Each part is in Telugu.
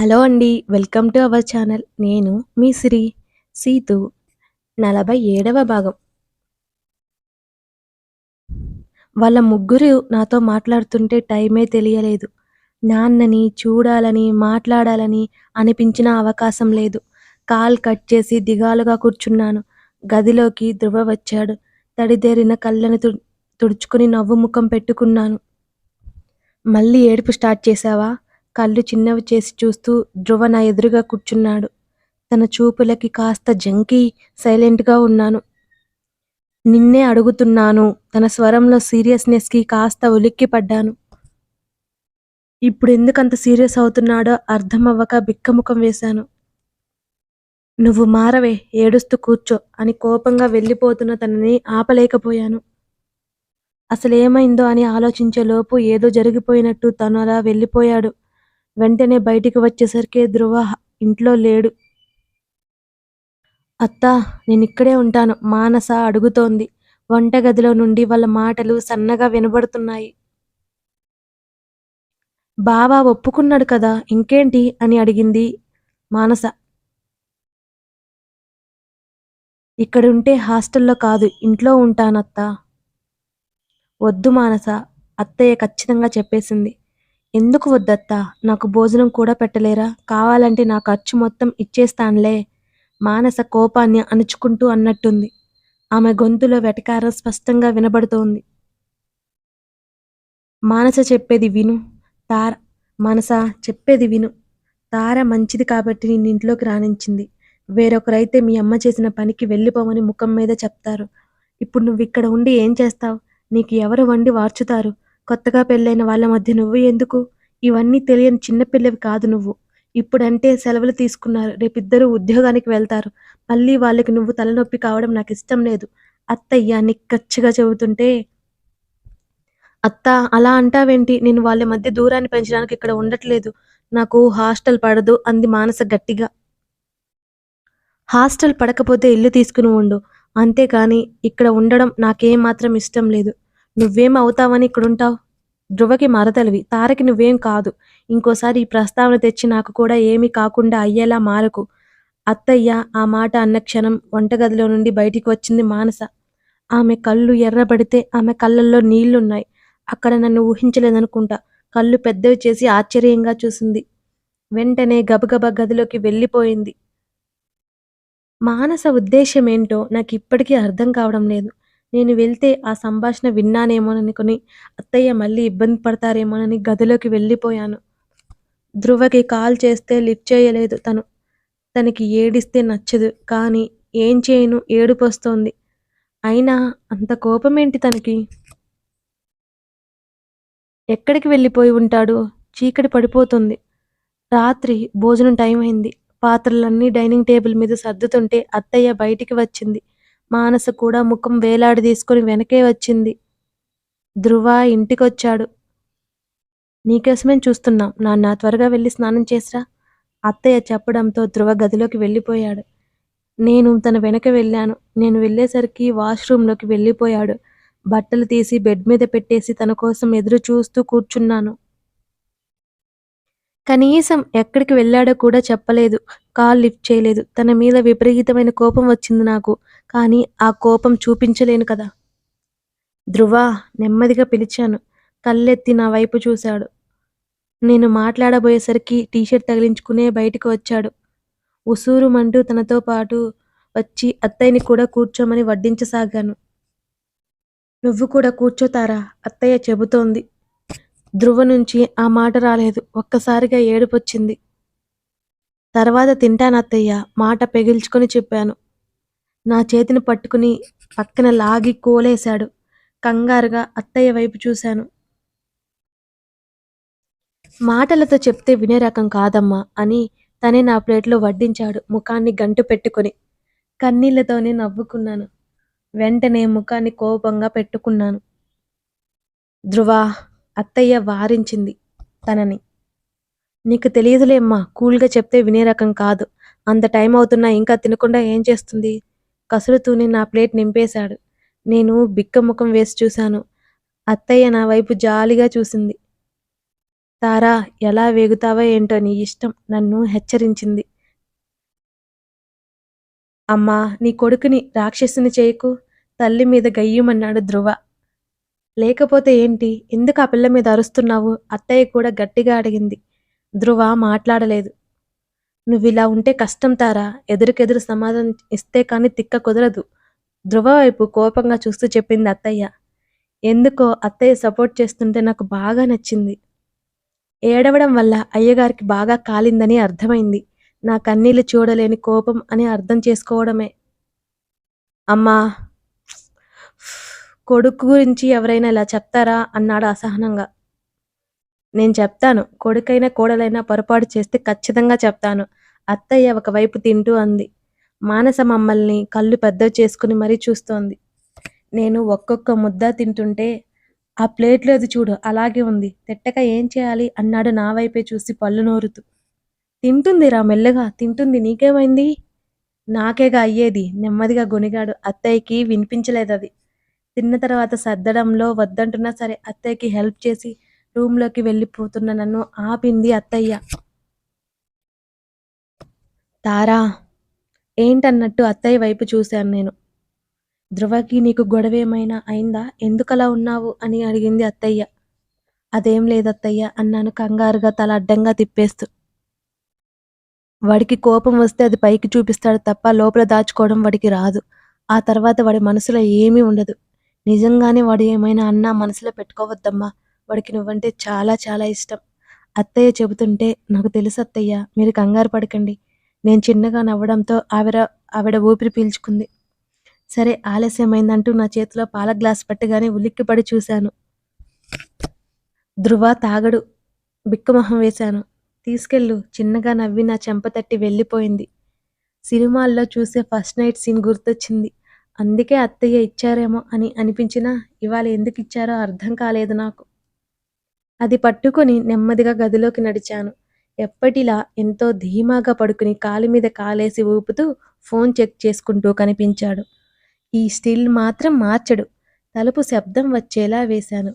హలో అండి వెల్కమ్ టు అవర్ ఛానల్. నేను మీ సిరి సీతు నలభై ఏడవ భాగం. వాళ్ళ ముగ్గురు నాతో మాట్లాడుతుంటే టైమే తెలియలేదు. నాన్నని చూడాలని మాట్లాడాలని అనిపించిన అవకాశం లేదు. కాల్ కట్ చేసి దిగాలుగా కూర్చున్నాను. గదిలోకి ధృవ వచ్చాడు. తడిదేరిన కళ్ళను తుడుచుకుని నవ్వు ముఖం పెట్టుకున్నాను. మళ్ళీ ఏడుపు స్టార్ట్ చేశావా? కళ్ళు చిన్నవి చేసి చూస్తూ ధ్రువ నా ఎదురుగా కూర్చున్నాడు. తన చూపులకి కాస్త జంకి సైలెంట్గా ఉన్నాను. నిన్నే అడుగుతున్నాను తన స్వరంలో సీరియస్నెస్కి కాస్త ఉలిక్కి పడ్డాను. ఇప్పుడు ఎందుకంత సీరియస్ అవుతున్నాడో అర్థం అవ్వక బిక్కముఖం వేశాను. నువ్వు మారవే ఏడుస్తూ కూర్చో అని కోపంగా వెళ్ళిపోతున్న తనని ఆపలేకపోయాను. అసలేమైందో అని ఆలోచించేలోపు ఏదో జరిగిపోయినట్టు తను అలా వెళ్ళిపోయాడు. వెంటనే బయటికి వచ్చేసరికి ధ్రువ ఇంట్లో లేడు. అత్తా నేనిక్కడే ఉంటాను మానస అడుగుతోంది. వంటగదిలో నుండి వాళ్ళ మాటలు సన్నగా వినబడుతున్నాయి. బావా ఒప్పుకున్నాడు కదా ఇంకేంటి అని అడిగింది మానస. ఇక్కడ ఉంటే హాస్టల్లో కాదు ఇంట్లో ఉంటానత్తా. వద్దు మానస అత్తయ్య ఖచ్చితంగా చెప్పేసింది. ఎందుకు వద్దత్తా? నాకు భోజనం కూడా పెట్టలేరా? కావాలంటే నా ఖర్చు మొత్తం ఇచ్చేస్తానులే. మానస కోపాన్ని అణుచుకుంటూ అన్నట్టుంది. ఆమె గొంతులో వెటకారం స్పష్టంగా వినబడుతోంది. మానస చెప్పేది విను. తార మనస చెప్పేది విను. తార మంచిది కాబట్టి నేను ఇంట్లోకి రాణించింది వేరొకరైతే మీ అమ్మ చేసిన పనికి వెళ్ళిపోమని ముఖం మీద చెప్తారు. ఇప్పుడు నువ్వు ఇక్కడ ఉండి ఏం చేస్తావు? నీకు ఎవరు వండి వార్చుతారు? కొత్తగా పెళ్ళైన వాళ్ళ మధ్య నువ్వు ఎందుకు? ఇవన్నీ తెలియని చిన్నపిల్లవి కాదు నువ్వు. ఇప్పుడంటే సెలవులు తీసుకున్నారు. రేపిద్దరూ ఉద్యోగానికి వెళ్తారు. మళ్ళీ వాళ్ళకి నువ్వు తలనొప్పి కావడం నాకు ఇష్టం లేదు. అత్తయ్య నిక్కచ్చిగా చెబుతుంటే అత్త అలా అంటావేంటి? నేను వాళ్ళ మధ్య దూరాన్ని పెంచడానికి ఇక్కడ ఉండట్లేదు. నాకు హాస్టల్ పడదు అంది మానస గట్టిగా. హాస్టల్ పడకపోతే ఇల్లు తీసుకుని ఉండు. అంతేకాని ఇక్కడ ఉండడం నాకేం మాత్రం ఇష్టం లేదు. నువ్వేం అవుతావని ఇక్కడుంటావు? ధ్రువకి మరదలివి. తారకి నువ్వేం కాదు. ఇంకోసారి ఈ ప్రస్తావన తెచ్చి నాకు కూడా ఏమీ కాకుండా అయ్యేలా మారకు. అత్తయ్య ఆ మాట అన్న క్షణం వంటగదిలో నుండి బయటికి వచ్చింది మానస. ఆమె కళ్ళు ఎర్రబడితే ఆమె కళ్ళల్లో నీళ్ళున్నాయి. అక్కడ నన్ను ఊహించలేదనుకుంటా. కళ్ళు పెద్దవి చేసి ఆశ్చర్యంగా చూసింది. వెంటనే గబగబ గదిలోకి వెళ్ళిపోయింది. మానస ఉద్దేశం ఏంటో నాకు ఇప్పటికీ అర్థం కావడం లేదు. నేను వెళ్తే ఆ సంభాషణ విన్నానేమోననుకుని అత్తయ్య మళ్ళీ ఇబ్బంది పడతారేమోనని గదిలోకి వెళ్ళిపోయాను. ధ్రువకి కాల్ చేస్తే లిఫ్ట్ చేయలేదు తను. తనకి ఏడిస్తే నచ్చదు కానీ ఏం చేయను ఏడుపొస్తోంది. అయినా అంత కోపం ఏంటి తనకి? ఎక్కడికి వెళ్ళిపోయి ఉంటాడు? చీకటి పడిపోతుంది. రాత్రి భోజనం టైం అయింది. పాత్రలన్నీ డైనింగ్ టేబుల్ మీద సర్దుతుంటే అత్తయ్య బయటికి వచ్చింది. మానస కూడా ముఖం వేలాడి తీసుకుని వెనకే వచ్చింది. ధ్రువ ఇంటికొచ్చాడు. నీకోసమేం చూస్తున్నాం. నాన్న త్వరగా వెళ్ళి స్నానం చేసిరా. అత్తయ్య చెప్పడంతో ధ్రువ గదిలోకి వెళ్ళిపోయాడు. నేను తన వెనక వెళ్ళాను. నేను వెళ్ళేసరికి వాష్రూంలోకి వెళ్ళిపోయాడు. బట్టలు తీసి బెడ్ మీద పెట్టేసి తన కోసం ఎదురు చూస్తూ కూర్చున్నాను. కనీసం ఎక్కడికి వెళ్ళాడో కూడా చెప్పలేదు. కాల్ లిఫ్ట్ చేయలేదు. తన మీద విపరీతమైన కోపం వచ్చింది నాకు. కానీ ఆ కోపం చూపించలేను కదా. ధ్రువ నెమ్మదిగా పిలిచాను. కళ్ళెత్తి నా వైపు చూశాడు. నేను మాట్లాడబోయేసరికి టీషర్ట్ తగిలించుకునే బయటకు వచ్చాడు. ఉసూరుమంటూ తనతో పాటు వచ్చి అత్తయ్యని కూడా కూర్చోమని వడ్డించసాగాను. నువ్వు కూడా కూర్చోతారా? అత్తయ్య చెబుతోంది. ధ్రువ నుంచి ఆ మాట రాలేదు. ఒక్కసారిగా ఏడుపొచ్చింది. తర్వాత తింటానత్తయ్య మాట పెగిల్చుకొని చెప్పాను. నా చేతిని పట్టుకుని పక్కన లాగి కోలేశాడు. కంగారుగా అత్తయ్య వైపు చూశాను. మాటలతో చెప్తే వినే రకం కాదమ్మా అని తనే నా ప్లేట్లో వడ్డించాడు ముఖాన్ని గంటు పెట్టుకొని. కన్నీళ్ళతోనే నవ్వుకున్నాను. వెంటనే ముఖాన్ని కోపంగా పెట్టుకున్నాను. ధ్రువ అత్తయ్య వారించింది తనని. నీకు తెలియదులేమ్మా కూల్గా చెప్తే వినే రకం కాదు. అంత టైం అవుతున్నా ఇంకా తినకుండా ఏం చేస్తుంది? కసురుతూనే నా ప్లేట్ నింపేశాడు. నేను బిక్క ముఖం వేసి చూశాను. అత్తయ్య నా వైపు జాలిగా చూసింది. తారా ఎలా వేగుతావా ఏంటో నీ ఇష్టం నన్ను హెచ్చరించింది. అమ్మా నీ కొడుకుని రాక్షసుని చేయకు. తల్లి మీద గయ్యమన్నాడు ధ్రువ. లేకపోతే ఏంటి? ఎందుకు ఆ పిల్ల మీద అరుస్తున్నావు? అత్తయ్య కూడా గట్టిగా అడిగింది. ధ్రువ మాట్లాడలేదు. నువ్వు ఇలా ఉంటే కష్టం తారా? ఎదురుకెదురు సమాధానం ఇస్తే కానీ తిక్క కుదరదు. ధ్రువ వైపు కోపంగా చూస్తూ చెప్పింది అత్తయ్య. ఎందుకో అత్తయ్య సపోర్ట్ చేస్తుంటే నాకు బాగా నచ్చింది. ఏడవడం వల్ల అయ్యగారికి బాగా కాలిందని అర్థమైంది. నా కన్నీళ్ళు చూడలేని కోపం అని అర్థం చేసుకోవడమే. అమ్మా కొడుకు గురించి ఎవరైనా ఇలా చెప్తారా? అన్నాడు అసహనంగా. నేను చెప్తాను. కొడుకైనా కోడలైనా పొరపాటు చేస్తే ఖచ్చితంగా చెప్తాను. అత్తయ్య ఒకవైపు తింటూ అంది. మానస మమ్మల్ని కళ్ళు పెద్ద చేసుకుని మరీ చూస్తోంది. నేను ఒక్కొక్క ముద్ద తింటుంటే ఆ ప్లేట్లో అది చూడు అలాగే ఉంది. తిట్టక ఏం చేయాలి? అన్నాడు నా వైపే చూసి పళ్ళు నోరుతూ. తింటుందిరా మెల్లగా తింటుంది. నీకేమైంది? నాకేగా అయ్యేది? నెమ్మదిగా గొనిగాడు అత్తయ్యకి వినిపించలేదు అది తిన్న తర్వాత సర్దడంలో వద్దంటున్నా సరే అత్తయ్యకి హెల్ప్ చేసి రూమ్లోకి వెళ్ళిపోతున్న నన్ను ఆపింది అత్తయ్య. తారా ఏంటన్నట్టు అత్తయ్య వైపు చూశాను నేను. ధ్రువకి నీకు గొడవ ఏమైనా అయిందా? ఎందుకలా ఉన్నావు? అని అడిగింది అత్తయ్య. అదేం లేదత్తయ్య అన్నాను కంగారుగా తల అడ్డంగా తిప్పేస్తూ. వాడికి కోపం వస్తే అది పైకి చూపిస్తాడు తప్ప లోపల దాచుకోవడం వాడికి రాదు. ఆ తర్వాత వాడి మనసులో ఏమీ ఉండదు. నిజంగానే వాడు ఏమైనా అన్నా మనసులో పెట్టుకోవద్దమ్మా. వాడికి నువ్వంటే చాలా చాలా ఇష్టం. అత్తయ్య చెబుతుంటే నాకు తెలుసు అత్తయ్య మీరు కంగారు పడకండి. నేను చిన్నగా నవ్వడంతో ఆవిడ ఆవిడ ఊపిరి పీల్చుకుంది. సరే ఆలస్యమైందంటూ నా చేతిలో పాల గ్లాస్ పట్టగానే ఉలిక్కిపడి చూశాను. ధృవ తాగడు బిక్కమొహం వేశాను. తీసుకెళ్ళు చిన్నగా నవ్వి నా చెంప తట్టి వెళ్ళిపోయింది. సినిమాల్లో చూసే ఫస్ట్ నైట్ సీన్ గుర్తొచ్చింది. అందుకే అత్తయ్య ఇచ్చారేమో అని అనిపించినా ఇవాళ ఎందుకు ఇచ్చారో అర్థం కాలేదు నాకు. అది పట్టుకొని నెమ్మదిగా గదిలోకి నడిచాను. ఎప్పటిలా ఎంతో ధీమాగా పడుకుని కాలు మీద కాలేసి ఊపుతూ ఫోన్ చెక్ చేసుకుంటూ కనిపించాడు. ఈ స్టిల్ మాత్రం మార్చడు. తలుపు శబ్దం వచ్చేలా వేశాను.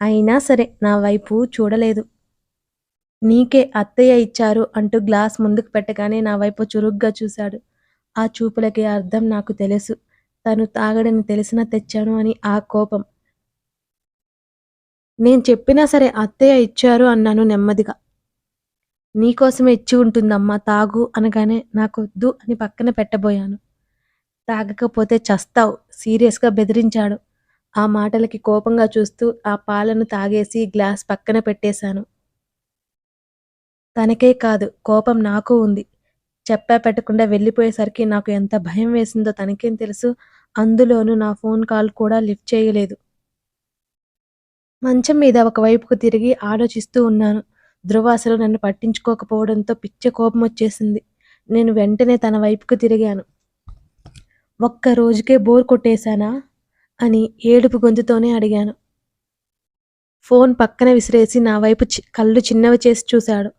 అయినా సరే నా వైపు చూడలేదు. నీకే అత్తయ్య ఇచ్చారు అంటూ గ్లాస్ ముందుకు పెట్టగానే నా వైపు చురుగ్గా చూశాడు. ఆ చూపులకి అర్థం నాకు తెలుసు. తను తాగడని తెలిసినా తెచ్చాను అని ఆ కోపం. నేను చెప్పినా సరే అత్తయ్య ఇచ్చారు అన్నాను నెమ్మదిగా. నీకోసమే ఇచ్చి ఉంటుందమ్మా తాగు అనగానే నాకొద్దు అని పక్కన పెట్టబోయాను. తాగకపోతే చస్తావు సీరియస్గా బెదిరించాడు. ఆ మాటలకి కోపంగా చూస్తూ ఆ పాలను తాగేసి గ్లాస్ పక్కన పెట్టేశాను. తనకే కాదు కోపం నాకు ఉంది. చెప్పా పెట్టకుండా వెళ్ళిపోయేసరికి నాకు ఎంత భయం వేసిందో తనకేం తెలుసు. అందులోనూ నా ఫోన్ కాల్ కూడా లిఫ్ట్ చేయలేదు. మంచం మీద ఒకవైపుకు తిరిగి ఆలోచిస్తూ ఉన్నాను. ధ్రువ అసలు నన్ను పట్టించుకోకపోవడంతో పిచ్చ కోపం వచ్చేసింది నేను వెంటనే తన వైపుకు తిరిగాను. ఒక్క రోజుకే బోర్ కొట్టేశానా? అని ఏడుపు గొంతుతోనే అడిగాను. ఫోన్ పక్కన విసిరేసి నా వైపు చి- కళ్ళు చిన్నవి చేసి చూశాడు.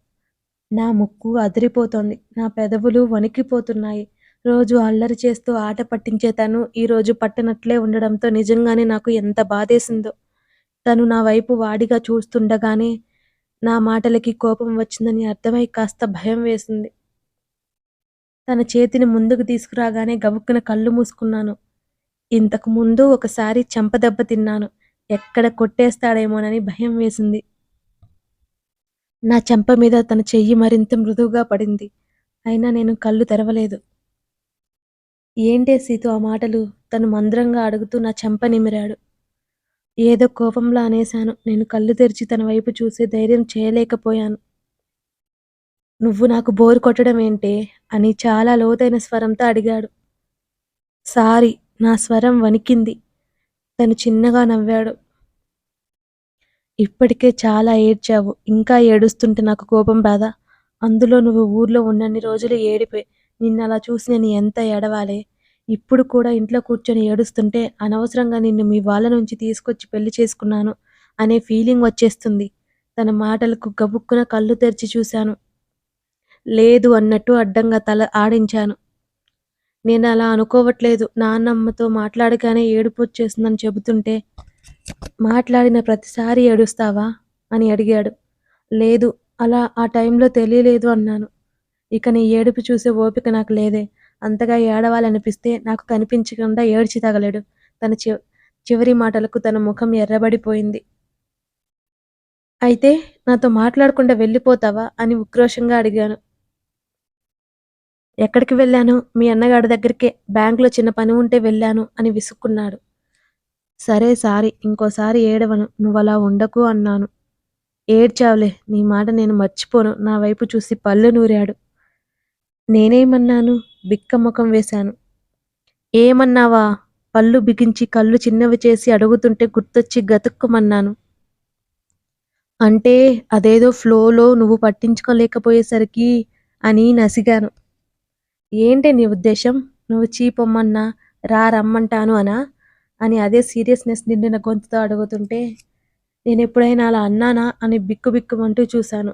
నా ముక్కు అదిరిపోతోంది. నా పెదవులు వణికిపోతున్నాయి. రోజు అల్లరి చేస్తూ ఆట పట్టించే తను ఈరోజు పట్టనట్లే ఉండడంతో నిజంగానే నాకు ఎంత బాధేసిందో. తను నా వైపు వాడిగా చూస్తుండగానే నా మాటలకి కోపం వచ్చిందని అర్థమై కాస్త భయం వేసింది. తన చేతిని ముందుకు తీసుకురాగానే గబుక్కున కళ్ళు మూసుకున్నాను. ఇంతకు ముందు ఒకసారి చెంపదెబ్బ తిన్నాను. ఎక్కడ కొట్టేస్తాడేమోనని భయం వేసింది. నా చెంప మీద తన చెయ్యి మరింత మృదువుగా పడింది. అయినా నేను కళ్ళు తెరవలేదు. ఏంటే సీతు ఆ మాటలు? తను మంద్రంగా అడుగుతూ నా చెంప నిమిరాడు. ఏదో కోపంలో అనేశాను. నేను కళ్ళు తెరిచి తన వైపు చూసే ధైర్యం చేయలేకపోయాను. నువ్వు నాకు బోరు కొట్టడం ఏంటే? అని చాలా లోతైన స్వరంతో అడిగాడు. సారీ నా స్వరం వణికింది. తను చిన్నగా నవ్వాడు. ఇప్పటికే చాలా ఏడ్చావు. ఇంకా ఏడుస్తుంటే నాకు కోపం రాదా? అందులో నువ్వు ఊర్లో ఉన్నన్ని రోజులు ఏడిపోయి నిన్న అలా చూసి నేను ఎంత ఏడవాలే? ఇప్పుడు కూడా ఇంట్లో కూర్చొని ఏడుస్తుంటే అనవసరంగా నిన్ను మీ వాళ్ళ నుంచి తీసుకొచ్చి పెళ్ళి చేసుకున్నాను అనే ఫీలింగ్ వచ్చేస్తుంది. తన మాటలకు గబుక్కున కళ్ళు తెరిచి చూశాను. లేదు అన్నట్టు అడ్డంగా తల ఆడించాను. నేను అలా అనుకోవట్లేదు. నాన్నమ్మతో మాట్లాడగానే ఏడుపు వచ్చేస్తుందని చెబుతుంటే మాట్లాడిన ప్రతిసారి ఏడుస్తావా అని అడిగాడు లేదు అలా ఆ టైంలో తెలియలేదు అన్నాను. ఇక నీ ఏడుపు చూసే ఓపిక నాకు లేదే. అంతగా ఏడవాలనిపిస్తే నాకు కనిపించకుండా ఏడ్చి తగలడు. తన చి చివరి మాటలకు తన ముఖం ఎర్రబడిపోయింది. అయితే నాతో మాట్లాడకుండా వెళ్ళిపోతావా? అని ఉక్రోషంగా అడిగాను. ఎక్కడికి వెళ్ళాను? మీ అన్నగాడి దగ్గరికే. బ్యాంకులో చిన్న పని ఉంటే వెళ్ళాను అని విసుక్కున్నాడు. సరే సారీ ఇంకోసారి ఏడవను. నువ్వలా ఉండకు అన్నాను. ఏడ్చావులే నీ మాట నేను మర్చిపోను నా వైపు చూసి పళ్ళు నూరాడు. నేనేమన్నాను? బిక్క ముఖం వేశాను. ఏమన్నావా? పళ్ళు బిగించి కళ్ళు చిన్నవి చేసి అడుగుతుంటే గుర్తొచ్చి గతుక్కుమన్నాను. అంటే అదేదో ఫ్లోలో నువ్వు పట్టించుకోలేకపోయేసరికి అని నసిగాను. ఏంటే నీ ఉద్దేశం? నువ్వు చీ పొమ్మన్నా, రా రమ్మంటాను అనా? అని అదే సీరియస్నెస్ నిండిన గొంతుతో అడుగుతుంటే నేను ఎప్పుడైనా అలా అన్నానా అని బిక్కుబిక్కుమంటూ చూశాను.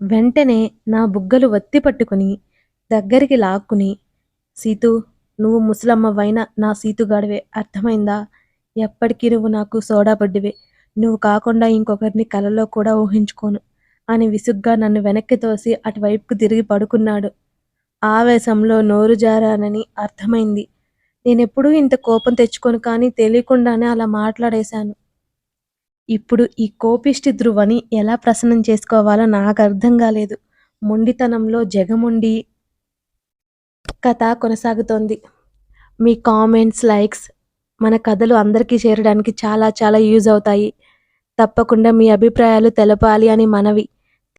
వెంటనే నా బుగ్గలు వత్తి పట్టుకుని దగ్గరికి లాక్కుని సీతు నువ్వు ముసలమ్మవైన నా సీతుగాడివే అర్థమైందా? ఎప్పటికీ నువ్వు నాకు సోడాబుడ్డివే. నువ్వు కాకుండా ఇంకొకరిని కలలో కూడా ఊహించుకోను అని విసుగ్గా నన్ను వెనక్కి తోసి అటువైపుకు తిరిగి పడుకున్నాడు. ఆవేశంలో నోరు జారానని అర్థమైంది. నేనెప్పుడూ ఇంత కోపం తెచ్చుకోను కానీ తెలియకుండానే అలా మాట్లాడేశాను. ఇప్పుడు ఈ కోపిష్టి ధ్రువని ఎలా ప్రసన్నం చేసుకోవాలో నాకు అర్థం కాలేదు. మొండితనంలో జగముండి కథ కొనసాగుతోంది. మీ కామెంట్స్, లైక్స్ మన కథలు అందరికీ చేరడానికి చాలా చాలా యూజ్ అవుతాయి. తప్పకుండా మీ అభిప్రాయాలు తెలపాలి అని మనవి.